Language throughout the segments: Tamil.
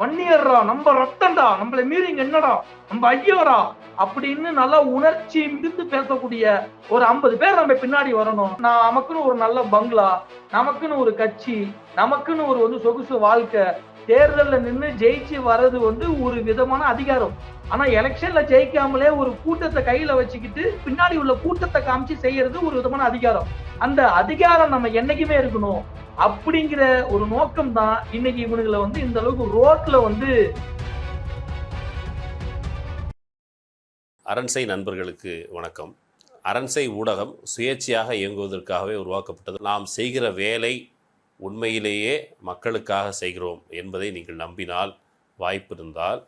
பண்ணிடுறா நம்ம ரத்தம்டா நம்மள மீறிங்க என்னடா நம்ம ஐயோரா அப்படின்னு நல்லா உணர்ச்சி மிகுந்து பேசக்கூடிய ஒரு ஐம்பது பேர் நம்ம பின்னாடி வரணும். நான் நமக்குன்னு ஒரு நல்ல பங்களா நமக்குன்னு ஒரு கட்சி நமக்குன்னு ஒரு வந்து சொகுசு வாழ்க்கை தேர்தலில் நின்று ஜெயிச்சு வர்றது வந்து ஒரு விதமான அதிகாரம். ஆனா எலெக்ஷன்ல ஜெயிக்காமலே ஒரு கூட்டத்தை கையில வச்சுக்கிட்டு பின்னாடி உள்ள கூட்டத்தை காமிச்சு செய்யறது ஒரு விதமான அதிகாரம். அந்த அதிகாரம் நம்ம என்னைக்குமே இருக்கணும் அப்படிங்கிற ஒரு நோக்கம் தான் இன்னைக்கு இவனுங்களை வந்து இந்த அளவுக்கு ரோட்ல வந்து அரண்சை நண்பர்களுக்கு வணக்கம். அரண்சை ஊடகம் சுயேட்சையாக இயங்குவதற்காகவே உருவாக்கப்பட்டது. நாம் செய்கிற வேலை உண்மையிலேயே மக்களுக்காக செய்கிறோம் என்பதை நீங்கள் நம்பினால் வாய்ப்பு இருந்தால்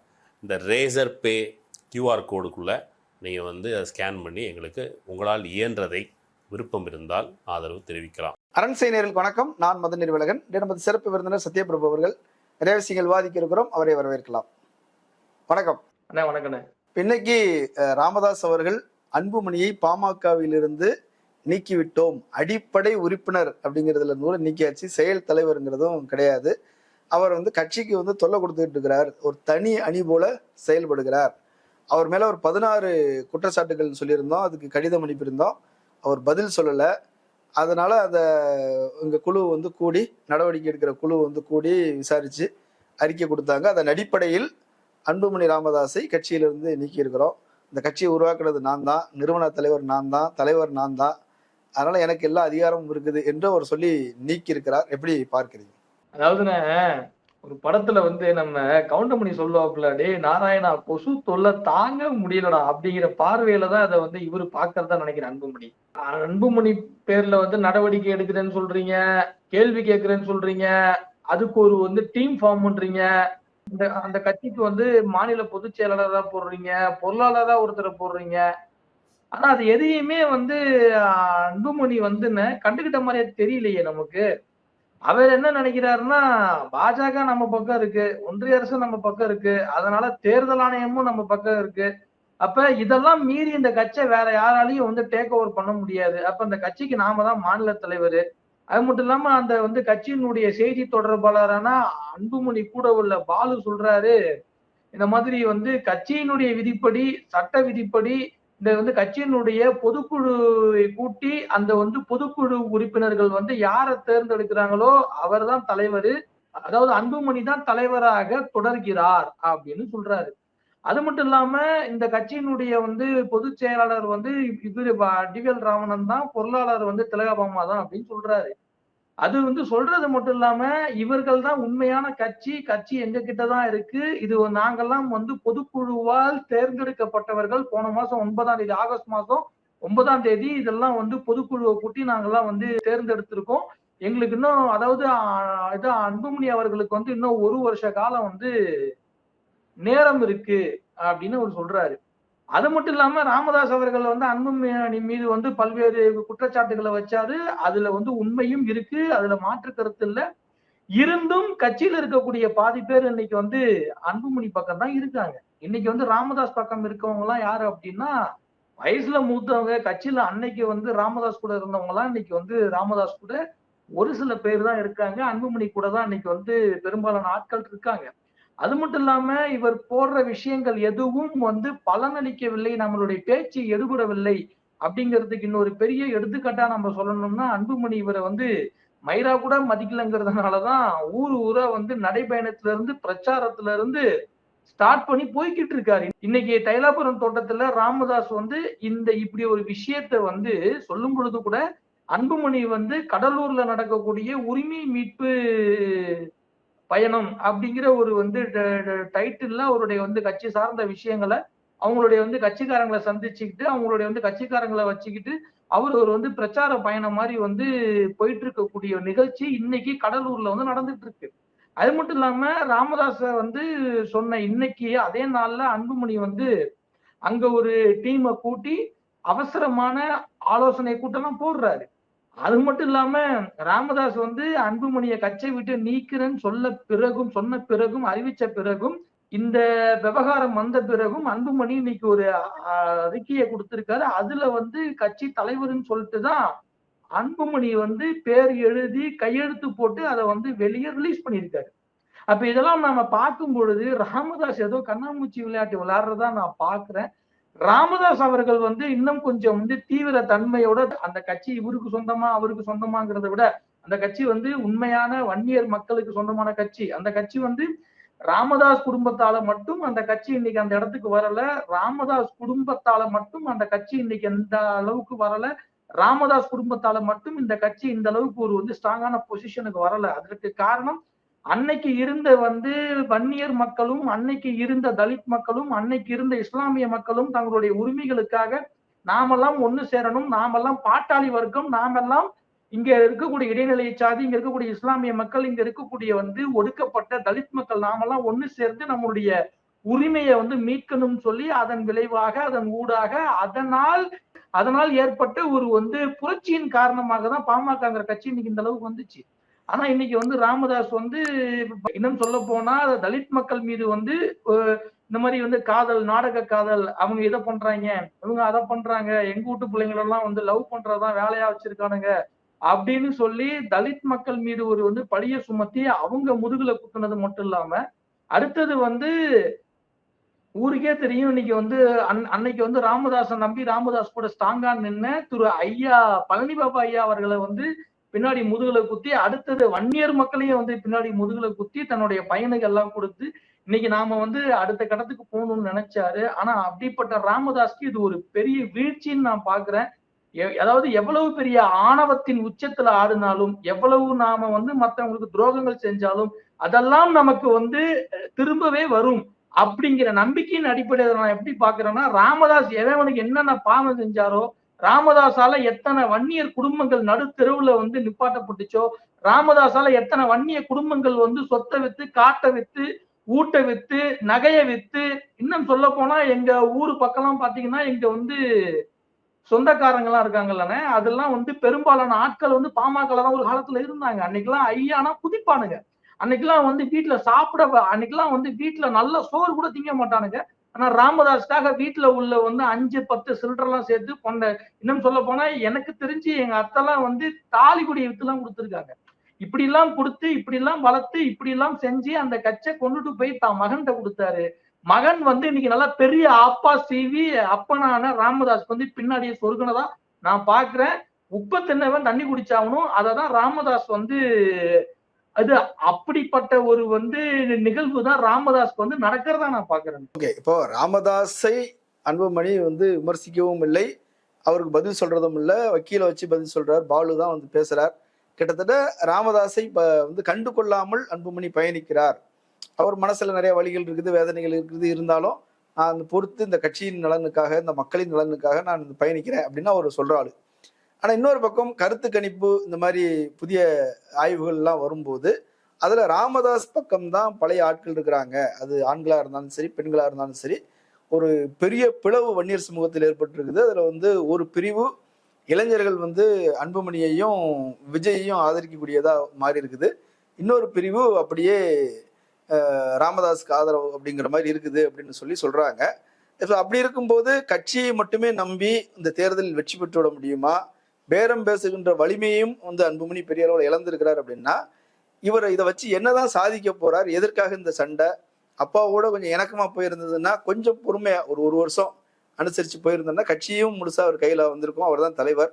இந்த ரேசர் பே கியூஆர் கோடுக்குள்ளே நீங்கள் வந்து அதை ஸ்கேன் பண்ணி எங்களுக்கு உங்களால் இயன்றதை விருப்பம் இருந்தால் ஆதரவு தெரிவிக்கலாம். அரண்சை நேரில் வணக்கம். நான் மதன் நிர்வலகன். நமது சிறப்பு விருந்தினர் சத்யபிரபு அவர்கள் நிறைய விஷயங்கள் விவாதிக்க இருக்கிறோம். அவரை வரவேற்கலாம். வணக்கம். அண்ணா வணக்கண்ணே. இன்னைக்கு ராமதாஸ் அவர்கள் அன்புமணியை பாமகவிலிருந்து நீக்கிவிட்டோம். அடிப்படை உறுப்பினர் அப்படிங்கிறதுல நூறு நீக்கியாச்சு. செயல் தலைவருங்கிறதும் கிடையாது. அவர் வந்து கட்சிக்கு வந்து தொல்லை கொடுத்துட்டு இருக்கிறார். ஒரு தனி அணி போல செயல்படுகிறார். அவர் மேல ஒரு பதினாறு குற்றச்சாட்டுகள் சொல்லியிருந்தோம். அதுக்கு கடிதம் அனுப்பியிருந்தோம். அவர் பதில் சொல்லலை. அதனால அந்த எங்க குழு வந்து கூடி நடவடிக்கை எடுக்கிற குழு வந்து கூடி விசாரிச்சு அறிக்கை கொடுத்தாங்க. அதன் அடிப்படையில் அன்புமணி ராமதாஸை கட்சியிலிருந்து நீக்கியிருக்கிறோம். இந்த கட்சியை உருவாக்குனது நான் தான் நிறுவன தலைவர் நான் தான் தலைவர் நான் தான் அதனால எனக்கு எல்லா அதிகாரமும் இருக்குது என்று அவர் சொல்லி நீக்கி இருக்கிறார் எப்படி பார்க்கிறீங்க? அதாவதுண்ணே ஒரு படத்துல வந்து நம்ம கவுண்டமணி சொல்லுவாப்புல டே நாராயணா கொசு தொல்லை தாங்க முடியலடா அப்படிங்கிற பார்வையில தான் அதை வந்து இவரு பாக்குறதா நினைக்கிறேன் அன்புமணி. அன்புமணி பேர்ல வந்து நடவடிக்கை எடுக்கிறேன்னு சொல்றீங்க கேள்வி கேட்கிறேன்னு சொல்றீங்க அதுக்கு ஒரு வந்து டீம் ஃபார்ம் பண்றீங்க இந்த அந்த கட்சிக்கு வந்து மாநில பொதுச் செயலாளராக போடுறீங்க பொருளாளராக ஒருத்தரை போடுறீங்க ஆனா அது எதையுமே வந்து அன்புமணி வந்துன்னு கண்டுகிட்ட மாதிரியே தெரியலையே நமக்கு. அவர் என்ன நினைக்கிறாருன்னா பாஜக நம்ம பக்கம் இருக்கு ஒன்றிய அரசு நம்ம பக்கம் இருக்கு அதனால தேர்தல் ஆணையமும் நம்ம பக்கம் இருக்கு. அப்ப இதெல்லாம் மீறி இந்த கட்சியை வேற யாராலையும் வந்து டேக் ஓவர் பண்ண முடியாது. அப்ப இந்த கட்சிக்கு நாம தான் மாநில தலைவர். அது மட்டும் இல்லாம அந்த வந்து கட்சியினுடைய செய்தி தொடர்பாளரான அன்புமணி கூட உள்ள பாலு சொல்றாரு இந்த மாதிரி வந்து கட்சியினுடைய விதிப்படி சட்ட விதிப்படி இந்த வந்து கட்சியினுடைய பொதுக்குழுவை கூட்டி அந்த வந்து பொதுக்குழு உறுப்பினர்கள் வந்து யாரை தேர்ந்தெடுக்கிறாங்களோ அவர்தான் தலைவர். அதாவது அன்புமணி தான் தலைவராக தொடர்கிறார் அப்படின்னு சொல்றாரு. அது மட்டும் இல்லாம இந்த கட்சியினுடைய வந்து பொதுச் செயலாளர் வந்து இது டிவிஎல் ராமணன் தான் பொருளாளர் வந்து திலகபாமா தான் அப்படின்னு சொல்றாரு. அது வந்து சொல்றது மட்டும் இல்லாம இவர்கள் தான் உண்மையான கட்சி கட்சி எங்க கிட்டதான் இருக்கு. இது நாங்கெல்லாம் வந்து பொதுக்குழுவால் தேர்ந்தெடுக்கப்பட்டவர்கள். போன மாசம் ஒன்பதாம் தேதி ஆகஸ்ட் மாசம் ஒன்பதாம் தேதி இதெல்லாம் வந்து பொதுக்குழுவை கூட்டி நாங்கெல்லாம் வந்து தேர்ந்தெடுத்திருக்கோம். எங்களுக்கு இன்னும் அதாவது இது அன்புமணி அவர்களுக்கு வந்து இன்னும் ஒரு வருஷ காலம் வந்து நேரம் இருக்கு அப்படின்னு அவர் சொல்றாரு. அது மட்டும் இல்லாம ராமதாஸ் அவர்கள் வந்து அன்புமணி மீது வந்து பல்வேறு குற்றச்சாட்டுகளை வச்சாரு. அதுல வந்து உண்மையும் இருக்கு. அதுல மாற்று கருத்து இல்ல. இருந்தும் கட்சியில இருக்கக்கூடிய பாதி பேர் இன்னைக்கு வந்து அன்புமணி பக்கம் தான் இருக்காங்க. இன்னைக்கு வந்து ராமதாஸ் பக்கம் இருக்கவங்க எல்லாம் யாரு அப்படின்னா வயசுல மூத்தவங்க கட்சியில அன்னைக்கு வந்து ராமதாஸ் கூட இருந்தவங்க எல்லாம் இன்னைக்கு வந்து ராமதாஸ் கூட ஒரு சில பேர் தான் இருக்காங்க. அன்புமணி கூட தான் இன்னைக்கு வந்து பெரும்பாலான ஆட்கள் இருக்காங்க. அது மட்டும் இல்லாம இவர் போடுற விஷயங்கள் எதுவும் வந்து பலனளிக்கவில்லை நம்மளுடைய பேச்சு எடுபடவில்லை அப்படிங்கிறதுக்கு இன்னொரு பெரிய எடுத்துக்காட்டா நம்ம சொல்லணும்னா அன்புமணி இவரை வந்து மயிரா கூட மதிக்கலங்கிறதுனாலதான் ஊர் ஊரா வந்து நடைபயணத்துல இருந்து பிரச்சாரத்துல இருந்து ஸ்டார்ட் பண்ணி போய்கிட்டு இருக்காரு. இன்னைக்கு தைலாபுரம் தோட்டத்துல ராமதாஸ் வந்து இந்த இப்படி ஒரு விஷயத்த வந்து சொல்லும் பொழுது கூட அன்புமணி வந்து கடலூர்ல நடக்கக்கூடிய உரிமை மீட்பு பயணம் அப்படிங்கிற ஒரு வந்து டைட்டில்ல அவருடைய வந்து கட்சி சார்ந்த விஷயங்களை அவங்களுடைய வந்து கட்சிக்காரங்களை சந்திச்சுக்கிட்டு அவங்களுடைய வந்து கட்சிக்காரங்களை வச்சுக்கிட்டு அவர் ஒரு வந்து பிரச்சார பயணம் மாதிரி வந்து போயிட்டு இருக்கக்கூடிய நிகழ்ச்சி இன்னைக்கு கடலூர்ல வந்து நடந்துட்டு இருக்கு அது மட்டும் இல்லாம ராமதாச வந்து சொன்ன இன்னைக்கு அதே நாள்ல அன்புமணி வந்து அங்க ஒரு டீமை கூட்டி அவசரமான ஆலோசனை கூட்டம் போடுறாரு. அது மட்டும் இல்லாம ராமதாஸ் வந்து அன்புமணியை கட்சியை விட்டு நீக்கிறேன்னு சொல்ல பிறகும் சொன்ன பிறகும் அறிவிச்ச பிறகும் இந்த விவகாரம் வந்த பிறகும் அன்புமணி இன்னைக்கு ஒரு அறிக்கையை கொடுத்திருக்காரு. அதுல வந்து கட்சி தலைவர்னு சொல்லிட்டு தான் அன்புமணி வந்து பேர் எழுதி கையெழுத்து போட்டு அதை வந்து வெளியே ரிலீஸ் பண்ணியிருக்காரு. அப்ப இதெல்லாம் நாம பார்க்கும் பொழுது ராமதாஸ் ஏதோ கண்ணாமூச்சி விளையாட்டு விளையாடுறதா நான் பாக்குறேன் ராமதாஸ் அவர்கள் வந்து இன்னும் கொஞ்சம் வந்து தீவிர தன்மையோட அந்த கட்சி இவருக்கு சொந்தமா அவருக்கு சொந்தமாங்கிறத விட அந்த கட்சி வந்து உண்மையான வன்னியர் மக்களுக்கு சொந்தமான கட்சி. அந்த கட்சி வந்து ராமதாஸ் குடும்பத்தால மட்டும் அந்த கட்சி இன்னைக்கு அந்த இடத்துக்கு வரல. ராமதாஸ் குடும்பத்தால மட்டும் அந்த கட்சி இன்னைக்கு எந்த அளவுக்கு வரல. ராமதாஸ் குடும்பத்தால மட்டும் இந்த கட்சி இந்த அளவுக்கு ஒரு வந்து ஸ்ட்ராங்கான பொசிஷனுக்கு வரல. அதற்கு காரணம் அன்னைக்கு இருந்த வந்து வன்னியர் மக்களும் அன்னைக்கு இருந்த தலித் மக்களும் அன்னைக்கு இருந்த இஸ்லாமிய மக்களும் தங்களுடைய உரிமைகளுக்காக நாமெல்லாம் ஒண்ணு சேரணும் நாமெல்லாம் பாட்டாளி வர்க்கம் நாமெல்லாம் இங்க இருக்கக்கூடிய இடைநிலை சாதி இங்க இருக்கக்கூடிய இஸ்லாமிய மக்கள் இங்க இருக்கக்கூடிய வந்து ஒடுக்கப்பட்ட தலித் மக்கள் நாமெல்லாம் ஒண்ணு சேர்ந்து நம்மளுடைய உரிமையை வந்து மீட்கணும்னு சொல்லி அதன் விளைவாக அதன் ஊடாக அதனால் அதனால் ஏற்பட்ட ஒரு வந்து புரட்சியின் காரணமாக தான் பாமகங்கிற கட்சி இன்னைக்கு இந்த அளவுக்கு வந்துச்சு. ஆனா இன்னைக்கு வந்து ராமதாஸ் வந்து இன்னும் சொல்ல போனா தலித் மக்கள் மீது வந்து இந்த மாதிரி வந்து காதல் நாடக காதல் அவங்க இதை பண்றாங்க? இவங்க அதை பண்றாங்க. எங்க வீட்டு பிள்ளைங்களெல்லாம் வந்து லவ் பண்றதுதான் வேலையா வச்சிருக்கானுங்க. அப்படின்னு சொல்லி தலித் மக்கள் மீது ஒரு வந்து பழிய சுமத்தி அவங்க முதுகுல குத்துனது மட்டும் இல்லாம அடுத்தது வந்து ஊருக்கே தெரியும் இன்னைக்கு வந்து அன்- அன்னைக்கு வந்து ராமதாஸை நம்பி ராமதாஸ் கூட ஸ்ட்ராங்கா நின்ன திரு ஐயா பழனி பாபா ஐயா அவர்களை வந்து பின்னாடி முதுகுல குத்தி அடுத்தது வன்னியர் மக்களையும் வந்து பின்னாடி முதுகுல குத்தி தன்னுடைய பயனுகள் எல்லாம் கொடுத்து இன்னைக்கு நாம வந்து அடுத்த கட்டத்துக்கு போகணும்னு நினைச்சாரு. ஆனா அப்படிப்பட்ட ராமதாஸ்க்கு இது ஒரு பெரிய வீழ்ச்சின்னு நான் பாக்குறேன். எ- அதாவது எவ்வளவு பெரிய ஆணவத்தின் உச்சத்துல ஆடினாலும் எவ்வளவு நாம வந்து மத்தவங்களுக்கு துரோகங்கள் செஞ்சாலும் அதெல்லாம் நமக்கு வந்து திரும்பவே வரும். அப்படிங்கிற நம்பிக்கையின் அடிப்படையில நான் எப்படி பாக்குறேன்னா ராமதாஸ் எவனுக்கு என்னென்ன பாவம் செஞ்சாரோ ராமதாசால எத்தனை வன்னியர் குடும்பங்கள் நடுத்தெருவுல வந்து நிப்பாட்டப்பட்டுச்சோ ராமதாசால எத்தனை வன்னிய குடும்பங்கள் வந்து சொத்தை வித்து காட்டை வித்து ஊட்ட வித்து நகைய வித்து இன்னும் சொல்ல போனா எங்க ஊரு பக்கம்லாம் பாத்தீங்கன்னா இங்க வந்து சொந்தக்காரங்களாம் இருக்காங்கல்லண்ணே. அதெல்லாம் வந்து பெரும்பாலான ஆட்கள் வந்து பாமக தான் ஒரு காலத்துல இருந்தாங்க. அன்னைக்கெல்லாம் ஐயானா குதிப்பானுங்க. அன்னைக்கெல்லாம் வந்து வீட்டுல சாப்பிட அன்னைக்கெல்லாம் வந்து வீட்டுல நல்ல சோறு கூட திங்க மாட்டானுங்க. ஆனா ராமதாஸ்க்காக வீட்டுல உள்ள வந்து அஞ்சு பத்து சில்லறெல்லாம் சேர்த்து பொண்ண இன்னும் சொல்ல போனா எனக்கு தெரிஞ்சு எங்க அத்தெல்லாம் வந்து தாலிக்குடி வித்துலாம் கொடுத்துருக்காங்க. இப்படி எல்லாம் கொடுத்து இப்படி எல்லாம் வளர்த்து இப்படி எல்லாம் செஞ்சு அந்த கச்சை கொண்டுட்டு போய் தான் மகன்கிட்ட கொடுத்தாரு. மகன் வந்து இன்னைக்கு நல்லா பெரிய அப்பா சீவி அப்பனான ராமதாஸ் வந்து பின்னாடியே சொருகனதா நான் பாக்குறேன். உப்ப தின்னவன் தண்ணி குடிச்சாகணும். அததான் ராமதாஸ் வந்து அது அப்படிப்பட்ட ஒரு வந்து நிகழ்வு தான் ராமதாஸ்க்கு வந்து நடக்கிறதா நான் பாக்குறேன். ஓகே இப்போ ராமதாஸை அன்புமணி வந்து விமர்சிக்கவும் இல்லை. அவருக்கு பதில் சொல்றதும் இல்லை. வக்கீலை வச்சு பதில் சொல்றார். பாலு தான் வந்து பேசுறார். கிட்டத்தட்ட ராமதாஸை வந்து கண்டு கொள்ளாமல் அன்புமணி பயணிக்கிறார். அவர் மனசுல நிறைய வழிகள் இருக்குது வேதனைகள் இருக்குது. இருந்தாலும் நான் அந்த பொறுத்து இந்த கட்சியின் நலனுக்காக இந்த மக்களின் நலனுக்காக நான் இந்த பயணிக்கிறேன் அப்படின்னு அவர் சொல்றாரு. ஆனால் இன்னொரு பக்கம் கருத்து கணிப்பு இந்த மாதிரி புதிய ஆய்வுகள்லாம் வரும்போது அதில் ராமதாஸ் பக்கம் தான் பழைய ஆட்கள் இருக்கிறாங்க. அது ஆண்களாக இருந்தாலும் சரி பெண்களாக இருந்தாலும் சரி ஒரு பெரிய பிளவு வன்னியர் சமூகத்தில் ஏற்பட்டிருக்குது. அதில் வந்து ஒரு பிரிவு இளைஞர்கள் வந்து அன்புமணியையும் விஜயையும் ஆதரிக்கக்கூடியதாக மாறி இருக்குது இன்னொரு பிரிவு அப்படியே ராமதாஸுக்கு ராமதாஸ்க்கு ஆதரவு அப்படிங்கிற மாதிரி இருக்குது அப்படின்னு சொல்லி சொல்கிறாங்க அப்படி இருக்கும்போது கட்சியை மட்டுமே நம்பி இந்த தேர்தலில் வெற்றி பெற்று விட முடியுமா? பேரம் பேசுகின்ற வலிமையும் வந்து அன்புமணி பெரிய அளவில் இழந்திருக்கிறார் அப்படின்னா இவர் இதை வச்சு என்னதான் சாதிக்க போறார் எதற்காக இந்த சண்டை? அப்பாவோட கொஞ்சம் இணக்கமா போயிருந்ததுன்னா கொஞ்சம் பொறுமையா ஒரு ஒரு வருஷம் அனுசரிச்சு போயிருந்தோம்னா கட்சியும் முழுசா அவர் கையில வந்திருக்கும். அவர் தான் தலைவர்.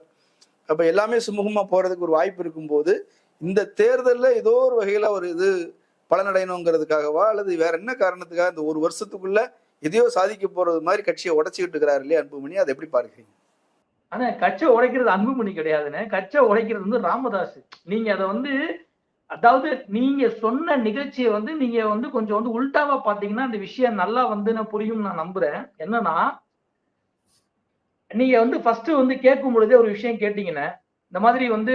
அப்ப எல்லாமே சுமூகமா போறதுக்கு ஒரு வாய்ப்பு இருக்கும்போது இந்த தேர்தலில் ஏதோ ஒரு வகையில ஒரு இது பலனடையணுங்கிறதுக்காகவா அல்லது வேற என்ன காரணத்துக்காக இந்த ஒரு வருஷத்துக்குள்ள எதையோ சாதிக்க போறது மாதிரி கட்சியை உடச்சிக்கிட்டு இருக்கிறாரு இல்லையா அன்புமணி? அதை எப்படி பார்க்குறீங்க? ஆனா கச்சை உடைக்கிறது அன்புமணி கிடையாதுன்னு கச்சை உடைக்கிறது வந்து ராமதாஸ் நீங்க அதை வந்து அதாவது நீங்க சொன்ன நிகழ்ச்சியை வந்து நீங்க வந்து கொஞ்சம் வந்து உல்டாவா பாத்தீங்கன்னா அந்த விஷயம் நல்லா வந்து நான் புரியும் நான் நம்புறேன். என்னன்னா நீங்க வந்து ஃபர்ஸ்ட் வந்து கேட்கும் பொழுதே ஒரு விஷயம் கேட்டீங்கன்னா இந்த மாதிரி வந்து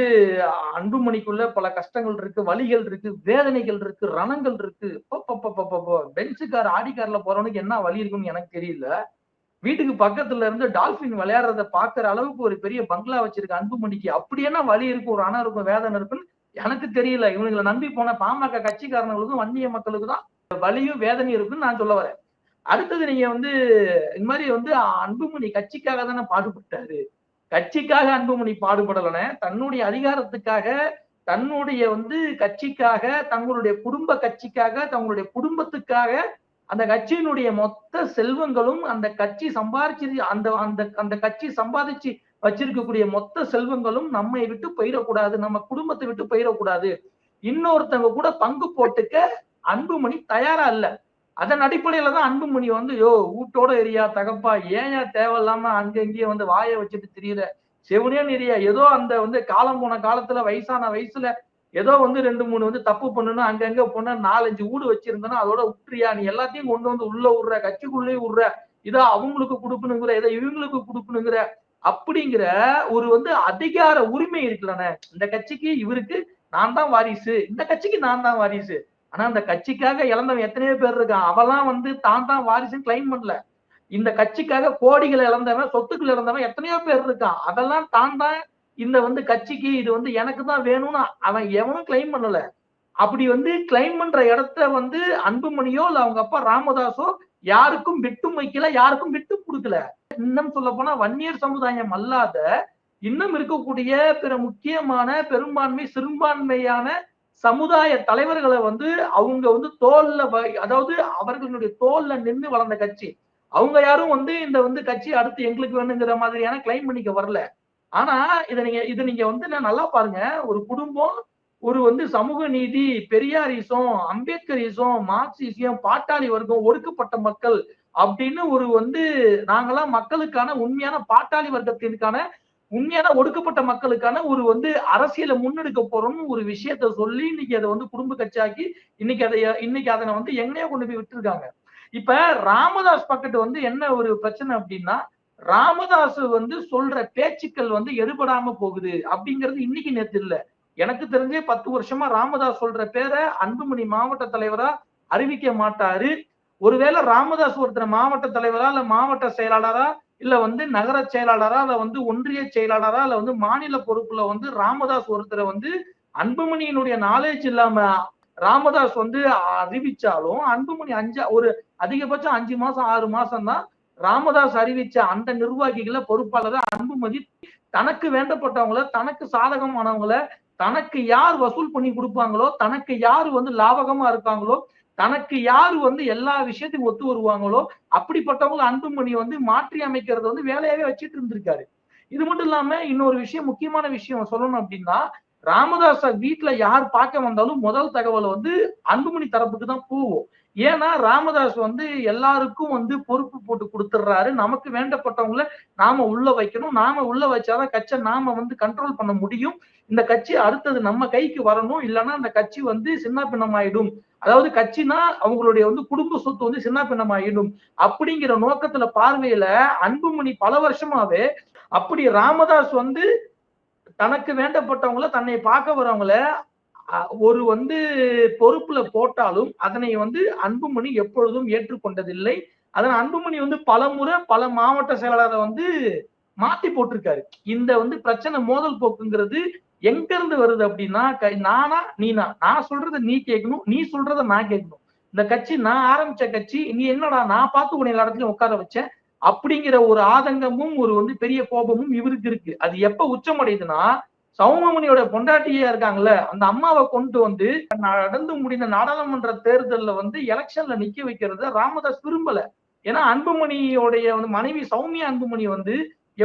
அன்புமணிக்குள்ள பல கஷ்டங்கள் இருக்கு வலிகள் இருக்கு வேதனைகள் இருக்கு ரணங்கள் இருக்கு. பென்ஸுக்கார் ஆடிக்கார்ல போறவனுக்கு என்ன வலி இருக்குன்னு எனக்கு தெரியல. வீட்டுக்கு பக்கத்துல இருந்து டால்பின் விளையாடுறத பாக்குற அளவுக்கு ஒரு பெரிய பங்களா வச்சிருக்க அன்புமணிக்கு. அப்படி என்ன வலி இருக்கும்? ஒரு அணம் இருக்கும் வேதனை இருக்குன்னு எனக்கு தெரியல. இவனுங்களை நம்பி போன பாமக கட்சிக்காரங்களுக்கும் வன்னிய மக்களுக்கு தான் வலியும் வேதனையும் இருக்குன்னு நான் சொல்ல வரேன். அடுத்தது நீங்க வந்து இந்த மாதிரி வந்து அன்புமணி கட்சிக்காக தானே பாடுபட்டாரு. கட்சிக்காக அன்புமணி பாடுபடலன தன்னுடைய அதிகாரத்துக்காக தன்னுடைய வந்து கட்சிக்காக தங்களுடைய குடும்ப கட்சிக்காக தங்களுடைய குடும்பத்துக்காக அந்த கட்சியினுடைய மொத்த செல்வங்களும் அந்த கட்சி சம்பாதிச்சு அந்த அந்த அந்த கட்சி சம்பாதிச்சு வச்சிருக்கக்கூடிய மொத்த செல்வங்களும் நம்மை விட்டு போயிடக்கூடாது நம்ம குடும்பத்தை விட்டு போயிடக்கூடாது. இன்னொருத்தவங்க கூட பங்கு போட்டுக்க அன்புமணி தயாரா இல்ல. அதன் அடிப்படையில தான் அன்புமணி வந்து யோ வீட்டோட எரியா தகப்பா ஏன் தேவையில்லாம அங்கங்கேயே வந்து வாயை வச்சுட்டு தெரியல செவனே நெறியா ஏதோ அந்த வந்து காலம் போன காலத்துல வயசான வயசுல ஏதோ வந்து ரெண்டு மூணு வந்து தப்பு பண்ணணும் அங்கங்க போனா நாலஞ்சு வீடு வச்சிருந்தனா அதோட விட்டுறியா? நீ எல்லாத்தையும் கொண்டு வந்து உள்ள விடுற கட்சிக்குள்ளேயே விடுற. இதோ அவங்களுக்கு கொடுக்கணுங்கிற இதை இவங்களுக்கு கொடுக்கணுங்கிற அப்படிங்கிற ஒரு வந்து அதிகார உரிமை இருக்கலானே இந்த கட்சிக்கு இவருக்கு நான் தான் வாரிசு. இந்த கட்சிக்கு நான் தான் வாரிசு. ஆனா அந்த கட்சிக்காக இழந்தவன் எத்தனையோ பேர் இருக்கான். அவெல்லாம் வந்து தான் தான் வாரிசுன்னு கிளைம் பண்ணல. இந்த கட்சிக்காக கோடிகளை இழந்தவன் சொத்துக்கள் இழந்தவன் எத்தனையோ பேர் இருக்கான். அதெல்லாம் தான் தான் இந்த வந்து கட்சிக்கு இது வந்து எனக்கு தான் வேணும்னு அவன் எவனும் கிளைம் பண்ணல. அப்படி வந்து கிளைம் பண்ற இடத்த வந்து அன்புமணியோ இல்ல அவங்க அப்பா ராமதாஸோ யாருக்கும் விட்டும் வைக்கல யாருக்கும் விட்டு கொடுக்கல. இன்னும் சொல்ல போனா வன்னியர் சமுதாயம் அல்லாத இன்னும் இருக்கக்கூடிய பிற முக்கியமான பெரும்பான்மை சிறுபான்மையான சமுதாய தலைவர்களை வந்து அவங்க வந்து தோல்ல வ- அதாவது அவர்களுடைய தோல்ல நின்று வளர்ந்த கட்சி. அவங்க யாரும் வந்து இந்த வந்து கட்சி அடுத்து எங்களுக்கு வேணுங்கிற மாதிரியான கிளைம் பண்ணிக்க வரல. ஆனா இதை நீங்க இதை நீங்க வந்து நான் நல்லா பாருங்க. ஒரு குடும்பம் ஒரு வந்து சமூக நீதி பெரியாரிசம் அம்பேத்கரிசம் மார்க்சிசம் பாட்டாளி வர்க்கம் ஒடுக்கப்பட்ட மக்கள் அப்படின்னு ஒரு வந்து நாங்கெல்லாம் மக்களுக்கான உண்மையான பாட்டாளி வர்க்கத்திற்கான உண்மையான ஒடுக்கப்பட்ட மக்களுக்கான ஒரு வந்து அரசியலை முன்னெடுக்க போறோம்னு ஒரு விஷயத்த சொல்லி இன்னைக்கு அதை வந்து குடும்ப கட்சியாக்கி இன்னைக்கு அதை இன்னைக்கு அதனை வந்து எங்கேயோ கொண்டு போய் விட்டுருக்காங்க. இப்ப ராமதாஸ் பக்கத்து வந்து என்ன ஒரு பிரச்சனை அப்படின்னா ராமதாஸ் வந்து சொல்ற பேச்சுக்கள் வந்து எடுபடாம போகுது அப்படிங்கிறது இன்னைக்கு நேத்து இல்ல. எனக்கு தெரிஞ்சே பத்து வருஷமா ராமதாஸ் சொல்ற பேரை அன்புமணி மாவட்ட தலைவரா அறிவிக்க மாட்டாரு. ஒருவேளை ராமதாஸ் ஒருத்தர் மாவட்ட தலைவரா இல்ல மாவட்ட செயலாளரா இல்ல வந்து நகர செயலாளரா இல்ல வந்து ஒன்றிய செயலாளரா இல்ல வந்து மாநில பொறுப்புல வந்து ராமதாஸ் ஒருத்தரை வந்து அன்புமணியினுடைய நாலேஜ் இல்லாம ராமதாஸ் வந்து அறிவிச்சாலும் அன்புமணி அஞ்சு ஒரு அதிகபட்சம் அஞ்சு மாசம் ஆறு மாசம் தான் ராமதாஸ் அறிவிச்ச அந்த நிர்வாகிகளை பொறுப்பாளரை அன்புமதி தனக்கு வேண்டப்பட்டவங்கள தனக்கு சாதகமானவங்கள தனக்கு யார் வசூல் பண்ணி கொடுப்பாங்களோ தனக்கு யார் வந்து லாபகமா இருக்காங்களோ தனக்கு யார் வந்து எல்லா விஷயத்தையும் ஒத்து வருவாங்களோ அப்படிப்பட்டவங்கள அன்புமணி வந்து மாற்றி அமைக்கிறது வந்து வேலையாவே வச்சுட்டு இருந்திருக்காரு. இது மட்டும் இல்லாம இன்னொரு விஷயம் முக்கியமான விஷயம் சொல்லணும் அப்படின்னா ராமதாஸ வீட்டுல யார் பார்க்க வந்தாலும் முதல் தகவல் வந்து அன்புமணி தரப்புக்கு தான் போவோம் ஏன்னா ராமதாஸ் வந்து எல்லாருக்கும் வந்து பொறுப்பு போட்டு கொடுத்துட்றாரு நமக்கு வேண்டப்பட்டவங்கள நாம உள்ள வைக்கணும். நாம உள்ள வச்சாதான் கட்சியை நாம வந்து கண்ட்ரோல் பண்ண முடியும். இந்த கட்சி அடுத்தது நம்ம கைக்கு வரணும். இல்லைன்னா அந்த கட்சி வந்து சின்ன பின்னமாயிடும். அதாவது கட்சினா அவங்களுடைய வந்து குடும்ப சொத்து வந்து சின்ன பின்னமாயிடும். அப்படிங்கிற நோக்கத்துல பார்வையில அன்புமணி பல வருஷமாவே அப்படி ராமதாஸ் வந்து தனக்கு வேண்டப்பட்டவங்கள தன்னை பார்க்க வரவங்கள ஒரு வந்து பொறுப்புல போட்டாலும் அதனை வந்து அன்புமணி எப்பொழுதும் ஏற்றுக்கொண்டதில்லை. அதனால் அன்புமணி வந்து பல முறை பல மாவட்ட செயலாளரை வந்து மாத்தி போட்டிருக்காரு. இந்த வந்து பிரச்சனை மோதல் போக்குங்கிறது எங்க இருந்து வருது அப்படின்னா க- நானா நீனா? நான் சொல்றத நீ கேட்கணும் நீ சொல்றத நான் கேட்கணும். இந்த கட்சி நான் ஆரம்பிச்ச கட்சி நீ என்னடா நான் பார்த்து உன்னை எல்லா இடத்துலயும் உட்கார வச்சேன். அப்படிங்கிற ஒரு ஆதங்கமும் ஒரு வந்து பெரிய கோபமும் இவருக்கு இருக்கு. அது எப்ப உச்சமடையுதுன்னா சௌமமணியோட பொண்டாட்டியா இருக்காங்கல்ல அந்த அம்மாவை கொண்டு வந்து நடந்து முடிந்த நாடாளுமன்ற தேர்தல்ல வந்து எலெக்ஷன்ல நிக்க வைக்கிறத ராமதாஸ் விரும்பல. ஏன்னா அன்புமணியோடைய வந்து மனைவி சௌமியா அன்புமணி வந்து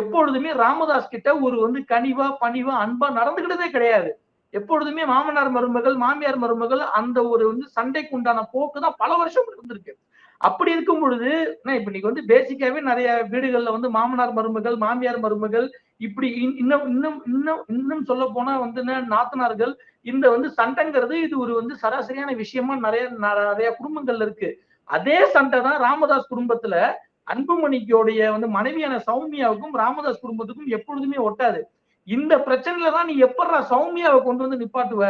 எப்பொழுதுமே ராமதாஸ் கிட்ட ஒரு வந்து கனிவா பணிவா அன்பா நடந்துகிட்டதே கிடையாது. எப்பொழுதுமே மாமனார் மருமகள் மாமியார் மருமகள் அந்த ஒரு வந்து சண்டைக்கு உண்டான போக்கு தான் பல வருஷம் இருந்திருக்கு. அப்படி இருக்கும் பொழுது இப்ப நீங்க வந்து பேசிக்காவே நிறைய வீடுகள்ல வந்து மாமனார் மருமகள் மாமியார் மருமகள் இப்படி இன்- இன்னும் இன்னும் இன்னும் இன்னும் சொல்ல போனா வந்து என்ன நாத்தனார்கள் இந்த வந்து சண்டைங்கிறது இது ஒரு வந்து சராசரியான விஷயமா நிறைய நிறைய குடும்பங்கள்ல இருக்கு. அதே சண்டை தான் ராமதாஸ் குடும்பத்துல அன்புமணிக்கோடைய வந்து மனைவியான சௌமியாவுக்கும் ராமதாஸ் குடும்பத்துக்கும் எப்பொழுதுமே ஒட்டாது. இந்த பிரச்சனையில தான் நீ எப்படா சௌமியாவை கொண்டு வந்து நிப்பாட்டுவ?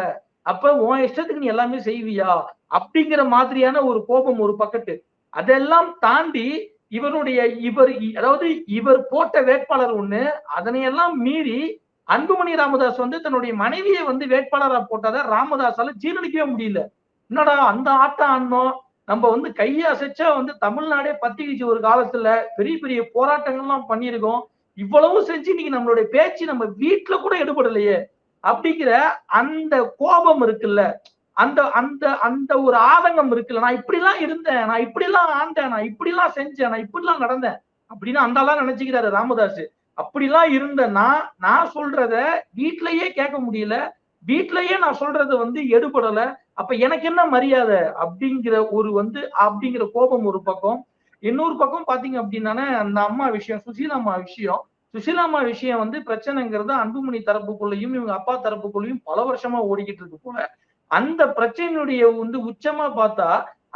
அப்ப உன் இஷ்டத்துக்கு நீ எல்லாமே செய்வியா? அப்படிங்கிற மாதிரியான ஒரு கோபம் ஒரு பக்கத்து. அதெல்லாம் தாண்டி இவருடைய இவர் இ- அதாவது இவர் போட்ட வேட்பாளர் ஒண்ணு அதனையெல்லாம் மீறி அன்புமணி ராமதாஸ் வந்து தன்னுடைய மனைவியை வந்து வேட்பாளரா போட்டாத ராமதாஸால ஜீரணிக்கவே முடியல. என்னடா அந்த ஆட்டம் ஆடணும்? நம்ம வந்து கையசைச்சா வந்து தமிழ்நாடே பத்திக்கிச்சு ஒரு காலத்துல. பெரிய பெரிய போராட்டங்கள்லாம் பண்ணியிருக்கோம். இவ்வளவு செஞ்சு இன்னைக்கு நம்மளுடைய பேச்சு நம்ம வீட்டுல கூட எடுபடலையே. அப்படிங்கிற அந்த கோபம் இருக்குல்ல. அந்த அந்த அந்த ஒரு ஆதங்கம் இருக்குல்ல நான் இப்படிலாம் இருந்தேன் நான் இப்படிலாம் ஆண்டேன் நான் இப்படிலாம் செஞ்சேன் நான் இப்படிலாம் நடந்தேன் அப்படின்னு அந்த நினைச்சுக்கிறாரு ராமதாஸ் அப்படிலாம் எல்லாம் நான் நான் சொல்றத வீட்லயே கேட்க முடியல வீட்லயே நான் சொல்றது வந்து எடுபடல அப்ப எனக்கு என்ன மரியாதை அப்படிங்கிற ஒரு வந்து அப்படிங்கிற கோபம் ஒரு பக்கம். இன்னொரு பக்கம் பாத்தீங்க அப்படின்னா அந்த அம்மா விஷயம் சுசீலா விஷயம். சுசீலா விஷயம் வந்து பிரச்சனைங்கிறது அன்புமணி தரப்புக்குள்ளேயும் இவங்க அப்பா தரப்புக்குள்ளேயும் பல வருஷமா ஓடிக்கிட்டு இருக்கு போல. அந்த பிரச்சனையுடைய வந்து உச்சமா பார்த்தா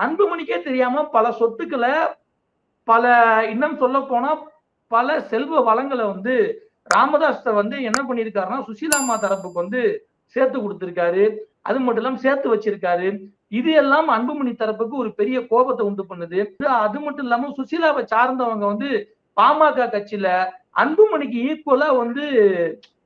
அன்புமணிக்கே தெரியாம பல சொத்துக்களை பல இன்னும் சொல்ல போனா பல செல்வ வளங்களை வந்து ராமதாஸ் வந்து என்ன பண்ணியிருக்காருன்னா சுசீலாமா தரப்புக்கு வந்து சேர்த்து கொடுத்திருக்காரு. அது மட்டும் இல்லாம சேர்த்து வச்சிருக்காரு. இது எல்லாம் அன்புமணி தரப்புக்கு ஒரு பெரிய கோபத்தை உண்டு பண்ணுது. அது மட்டும் இல்லாம சுசீலாவை சார்ந்தவங்க வந்து பாமக கட்சியில அன்புமணிக்கு ஈக்குவலா வந்து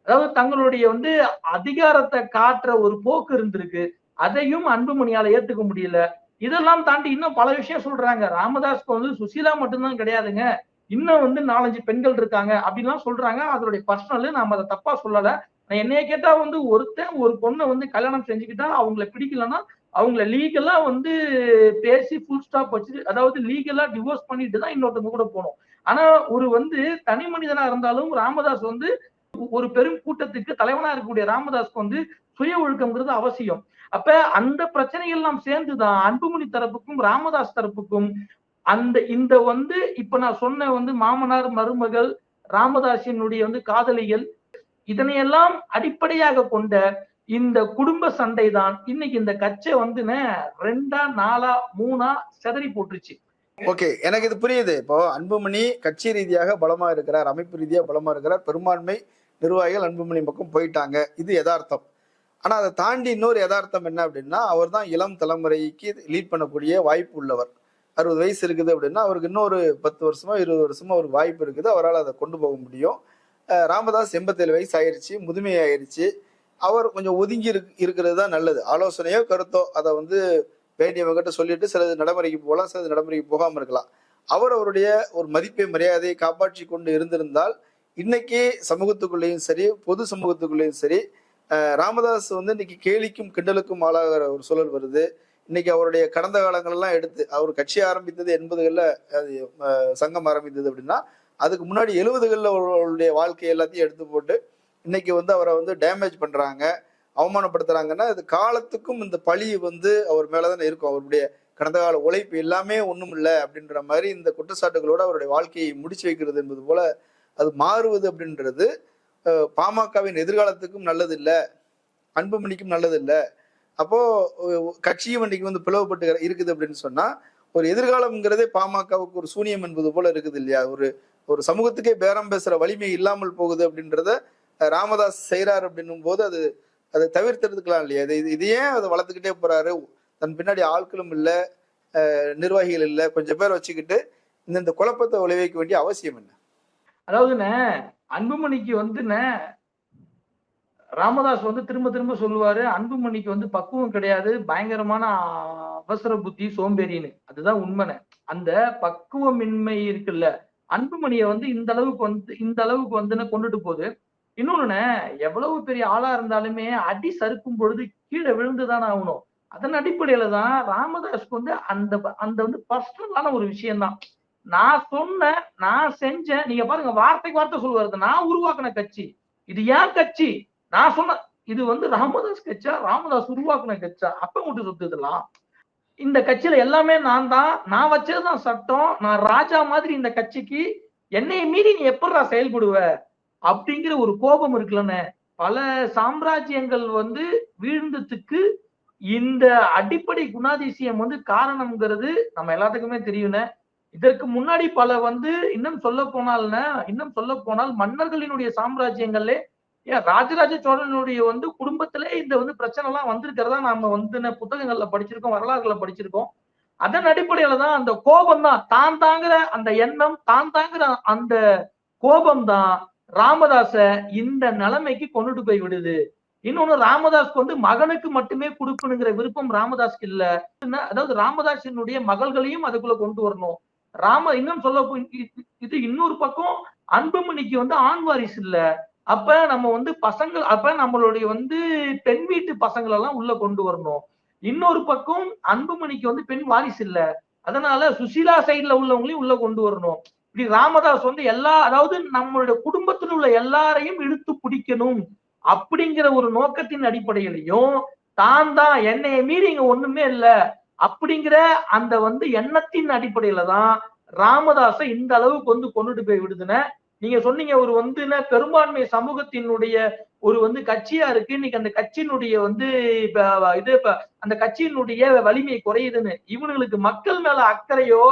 அதாவது தங்களுடைய வந்து அதிகாரத்தை காட்டுற ஒரு போக்கு இருந்திருக்கு. அதையும் அன்புமணியால ஏத்துக்க முடியல. இதெல்லாம் தாண்டி இன்னும் பல விஷயம் சொல்றாங்க. ராமதாஸ்க்கு வந்து சுசீலா மட்டும்தான் கிடையாதுங்க. இன்னும் வந்து நாலஞ்சு பெண்கள் இருக்காங்க அப்படின்லாம் சொல்றாங்க. அதனுடைய பர்சனல் நாம அதை தப்பா சொல்லல. நான் என்னைய கேட்டா வந்து ஒருத்தன் ஒரு பொண்ணை வந்து கல்யாணம் செஞ்சுக்கிட்டா அவங்கள பிடிக்கலன்னா அவங்கள லீகலா வந்து பேசி ஃபுல் ஸ்டாப் வச்சு அதாவது லீகலா டிவோர்ஸ் பண்ணிட்டு தான் இன்னொருத்தவங்க கூட போகணும். ஆனா ஒரு வந்து தனி மனிதனா இருந்தாலும் ராமதாஸ் வந்து ஒரு பெரும் கூட்டத்துக்கு தலைவனா இருக்கக்கூடிய ராமதாஸ்க்கு வந்து சுய ஒழுக்கம்ங்கிறது அவசியம். அப்ப அந்த பிரச்சனைகள் எல்லாம் சேர்ந்துதான் அன்புமணி தரப்புக்கும் ராமதாஸ் தரப்புக்கும் அந்த இந்த வந்து இப்ப நான் சொன்ன வந்து மாமனார் மருமகள் ராமதாசினுடைய வந்து காதலிகள் இதனையெல்லாம் அடிப்படையாக கொண்ட இந்த குடும்ப சண்டை தான் இன்னைக்கு இந்த கச்சை வந்து ரெண்டா நாலா மூணா செதறி போட்டுருச்சு. ஓகே எனக்கு இது புரியுது. இப்போ அன்புமணி கட்சி ரீதியாக பலமா இருக்கிறார் அமைப்பு ரீதியாக பலமா இருக்கிறார். பெரும்பான்மை நிர்வாகிகள் அன்புமணி பக்கம் போயிட்டாங்க. இது யதார்த்தம். ஆனால் அதை தாண்டி இன்னொரு யதார்த்தம் என்ன அப்படின்னா அவர் தான் இளம் தலைமுறைக்கு லீட் பண்ணக்கூடிய வாய்ப்பு உள்ளவர். அறுபது வயசு இருக்குது அப்படின்னா அவருக்கு இன்னொரு பத்து வருஷமா இருபது வருஷமோ ஒரு வாய்ப்பு இருக்குது. அவரால் அதை கொண்டு போக முடியும். ராமதாஸ் எண்பத்தேழு வயசு ஆயிடுச்சு முதுமை ஆயிருச்சு அவர் கொஞ்சம் ஒதுங்கி இருக் இருக்கிறது தான் நல்லது. ஆலோசனையோ கருத்தோ அதை வந்து வேண்டியவங்ககிட்ட சொல்லிட்டு சிலது நடைமுறைக்கு போகலாம் சிலது நடைமுறைக்கு போகாமல் இருக்கலாம். அவர் அவருடைய ஒரு மதிப்பை மரியாதையை காப்பாற்றி கொண்டு இருந்திருந்தால் இன்னைக்கு சமூகத்துக்குள்ளேயும் சரி பொது சமூகத்துக்குள்ளேயும் சரி ராமதாஸ் வந்து இன்னைக்கு கேலிக்கும் கிண்டலுக்கும் ஆளாகிற ஒரு சூழல் வருது. இன்னைக்கு அவருடைய கடந்த காலங்களெல்லாம் எடுத்து அவர் கட்சி ஆரம்பித்தது எண்பதுகளில் அது சங்கம் ஆரம்பித்தது அப்படின்னா அதுக்கு முன்னாடி எழுபதுகளில் அவருடைய வாழ்க்கை எல்லாத்தையும் எடுத்து போட்டு இன்னைக்கு வந்து அவரை வந்து டேமேஜ் பண்ணுறாங்க அவமானப்படுத்துறாங்கன்னா இது காலத்துக்கும் இந்த பழி வந்து அவர் மேலதானே இருக்கும். அவருடைய கடந்த கால உழைப்பு எல்லாமே ஒன்றும் இல்லை அப்படின்ற மாதிரி இந்த குற்றச்சாட்டுகளோடு அவருடைய வாழ்க்கையை முடிச்சு வைக்கிறது என்பது போல அது மாறுவது அப்படின்றது பாமகவின் எதிர்காலத்துக்கும் நல்லது இல்லை அன்புமணிக்கும் நல்லது இல்லை அப்போ கட்சியும் இன்னைக்கு வந்து பிளவுபட்டு இருக்குது அப்படின்னு சொன்னா ஒரு எதிர்காலம்ங்கிறதே பாமகவுக்கு ஒரு சூனியம் என்பது போல இருக்குது இல்லையா? ஒரு ஒரு சமூகத்துக்கே பேரம் பேசுற வலிமை இல்லாமல் போகுது அப்படின்றத ராமதாஸ் செய்கிறார் அப்படின்னும் போது அது அதை தவிர்த்தெடுத்துக்கலாம் இல்லையா? இது இது- ஏன் அதை வளர்த்துக்கிட்டே போறாரு? தன் பின்னாடி ஆட்களும் இல்லை நிர்வாகிகள் இல்லை கொஞ்சம் பேர் வச்சுக்கிட்டு இந்த இந்த குழப்பத்தை விளைவிக்க வேண்டிய அவசியம் என்ன? அதாவதுண்ணே அன்புமணிக்கு வந்து ராமதாஸ் வந்து திரும்ப திரும்ப சொல்லுவாரு அன்புமணிக்கு வந்து பக்குவம் கிடையாது பயங்கரமான அவசர புத்தி சோம்பேறின்னு. அதுதான் உண்மை அந்த பக்குவமின்மை இருக்குல்ல அன்புமணியை வந்து இந்த அளவுக்கு வந்து இந்த அளவுக்கு வந்து கொண்டுட்டு போகுது. இன்னொன்னு எவ்வளவு பெரிய ஆளா இருந்தாலுமே அடி சறுக்கும் பொழுது கீழே விழுந்துதானே ஆகணும். அதன் அடிப்படையில தான் ராமதாஸ்க்கு வந்து அந்த அந்த வந்து பர்சனலான ஒரு விஷயம்தான். நான் சொன்னேன் நான் செஞ்சேன் நீங்க பாருங்க வார்த்தைக்கு வார்த்தை சொல்லுவாரு. நான் உருவாக்குன கட்சி. இது ஏன் கட்சி? நான் சொன்ன இது வந்து ராமதாஸ் கட்சா ராமதாஸ் உருவாக்குன கட்சா அப்ப மட்டும் சொத்து இதெல்லாம். இந்த கட்சியில எல்லாமே நான் தான். நான் வச்சதுதான் சட்டம். நான் ராஜா மாதிரி இந்த கட்சிக்கு என்னைய மீறி நீ எப்படா செயல்படுவ? அப்படிங்கிற ஒரு கோபம் இருக்குல்லண்ணே. பல சாம்ராஜ்யங்கள் வந்து வீழ்ந்ததுக்கு இந்த அடிப்படை குணாதிசயம் வந்து காரணம்ங்கிறது நம்ம எல்லாத்துக்குமே தெரியும்னே இதற்கு முன்னாடி பல வந்து இன்னும் சொல்ல போனால்னா இன்னும் சொல்ல போனால் மன்னர்களினுடைய சாம்ராஜ்யங்களே ஏன் ராஜராஜ சோழனுடைய வந்து குடும்பத்திலே இந்த வந்து பிரச்சனை எல்லாம் வந்திருக்கிறதா நாம வந்து புத்தகங்கள்ல படிச்சிருக்கோம் வரலாறுகளை படிச்சிருக்கோம். அதன் அடிப்படையில தான் அந்த கோபம் தான். தான் தாங்குற அந்த எண்ணம் தான் தாங்குற அந்த கோபம் தான் ராமதாச இந்த நிலைமைக்கு கொண்டுட்டு போய் விடுது. இன்னொன்னு ராமதாஸ்க்கு வந்து மகனுக்கு மட்டுமே கொடுக்கணுங்கிற விருப்பம் ராமதாஸ்க்கு இல்ல. அதாவது ராமதாசினுடைய மகள்களையும் அதுக்குள்ள கொண்டு வரணும். ராம இன்னும் சொல்ல இது இன்னொரு பக்கம் அன்புமணிக்கு வந்து ஆண் வாரிசு இல்ல. அப்ப நம்ம வந்து பசங்க அப்ப நம்மளுடைய வந்து பெண் வீட்டு பசங்களை எல்லாம் உள்ள கொண்டு வரணும். இன்னொரு பக்கம் அன்புமணிக்கு வந்து பெண் வாரிசு இல்ல. அதனால சுசீலா சைட்ல உள்ளவங்களையும் உள்ள கொண்டு வரணும். இப்படி ராமதாஸ் வந்து எல்லா அதாவது நம்மளுடைய குடும்பத்தில் உள்ள எல்லாரையும் இழுத்து பிடிக்கணும் அப்படிங்கிற ஒரு நோக்கத்தின் அடிப்படையிலையும் தான் தான் என்னைய மீறி இங்க ஒண்ணுமே இல்லை. அப்படிங்கிற அந்த வந்து எண்ணத்தின் அடிப்படையில தான் ராமதாஸை இந்த அளவுக்கு வந்து கொண்டுட்டு போய் விடுதுன நீங்க சொன்னீங்க ஒரு வந்து என்ன பெரும்பான்மை சமூகத்தினுடைய ஒரு வந்து கட்சியா இருக்கு இன்னைக்கு அந்த கட்சியினுடைய வந்து இது அந்த கட்சியினுடைய வலிமை குறையுதுன்னு இவனுங்களுக்கு மக்கள் மேல அக்கறையோ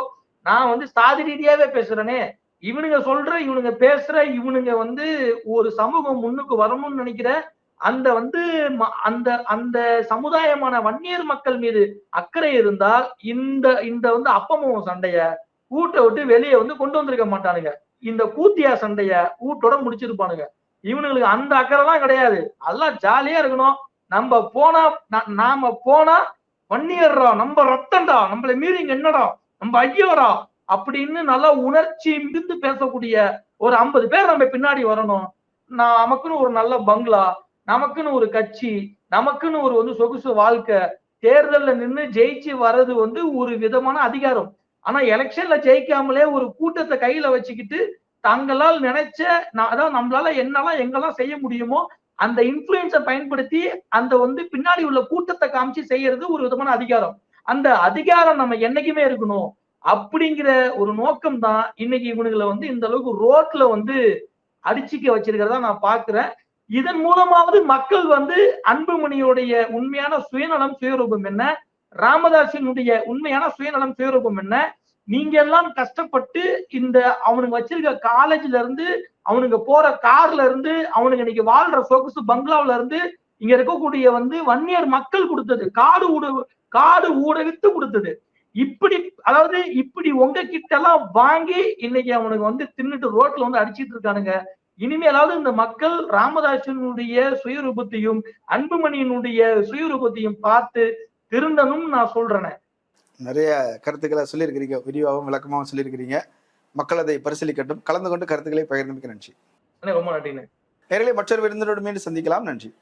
நான் வந்து சாதி ரீதியாவே பேசுறேனே இவனுங்க சொல்ற இவனுங்க பேசுற இவனுங்க வந்து ஒரு சமூகம் முன்னுக்கு வரணும்னு நினைக்கிற அந்த வந்து ம- அந்த அந்த சமுதாயமான வன்னியர் மக்கள் மீது அக்கறை இருந்தால் இந்த இந்த வந்து அப்பமும் சண்டைய கூட்டை விட்டு வெளியே வந்து கொண்டு வந்திருக்க மாட்டானுங்க. இந்த கூத்தியா சண்டைய கூட்டோட முடிச்சிருப்பானுங்க. இவனுங்களுக்கு அந்த அக்கறை தான் கிடையாது. அதெல்லாம் ஜாலியா இருக்கணும். நம்ம போனா நாம போனா வன்னியர்றா நம்ம ரத்தம்டா நம்மள மீறி இங்க என்னடா நம்ம ஐயோரா அப்படின்னு நல்லா உணர்ச்சி மிகுந்து பேசக்கூடிய ஒரு ஐம்பது பேர் நம்ம பின்னாடி வரணும். நான் நமக்குன்னு ஒரு நல்ல பங்களா நமக்குன்னு ஒரு கட்சி நமக்குன்னு ஒரு வந்து சொகுசு வாழ்க்கை தேர்தல்ல நின்னு ஜெயிச்சு வர்றது வந்து ஒரு விதமான அதிகாரம். ஆனா எலெக்ஷன்ல ஜெயிக்காமலே ஒரு கூட்டத்தை கையில வச்சுக்கிட்டு தங்களால் நினைச்ச நான் அதாவது நம்மளால என்னெல்லாம் எங்கெல்லாம் செய்ய முடியுமோ அந்த இன்ஃபுளுன்ஸை பயன்படுத்தி அந்த வந்து பின்னாடி உள்ள கூட்டத்தை காமிச்சு செய்யறது ஒரு விதமான அதிகாரம். அந்த அதிகாரம் நம்ம என்னைக்குமே இருக்கணும் அப்படிங்கிற ஒரு நோக்கம் தான் இன்னைக்கு இவனுங்களை வந்து இந்த அளவுக்கு ரோட்ல வந்து அடிச்சுக்க வச்சிருக்கிறதா நான் பாக்குறேன். இதன் மூலமாவது மக்கள் வந்து அன்புமணியுடைய உண்மையான சுயநலம் சுயரூபம் என்ன? ராமதாசினுடைய உண்மையான சுயநலம் சுயரூபம் என்ன? நீங்க எல்லாம் கஷ்டப்பட்டு இந்த அவனுங்க வச்சிருக்க காலேஜ்ல இருந்து அவனுங்க போற கார்ல இருந்து அவனுங்க இன்னைக்கு வாழ்ற சொகுசு பங்களாவில இருந்து இங்க இருக்கக்கூடிய வந்து வன்னியர் மக்கள் கொடுத்தது. காடு ஊட காடு ஊடகத்து கொடுத்தது. இப்படி அதாவது இப்படி உங்க கிட்ட எல்லாம் வாங்கி இன்னைக்கு அவனுக்கு வந்து தின்னுட்டு ரோட்ல வந்து அடிச்சிட்டு இருக்கானுங்க. இனிமேலாவது இந்த மக்கள் ராமதாசனுடைய சுயரூபத்தையும் அன்புமணியினுடைய சுயரூபத்தையும் பார்த்து திருந்தணும் நான் சொல்றேன். நிறைய கருத்துக்களை சொல்லியிருக்கிறீங்க. விரிவாகவும் விளக்கமாகவும் சொல்லியிருக்கிறீங்க. மக்கள் அதை பரிசீலிக்கட்டும். கலந்து கொண்டு கருத்துக்களை பகிர்ந்தமைக்கு நன்றி. ரொம்ப நன்றிண்ணே. நேரலை மற்றொரு விருந்தினோடு மீண்டும் சந்திக்கலாம். நன்றி.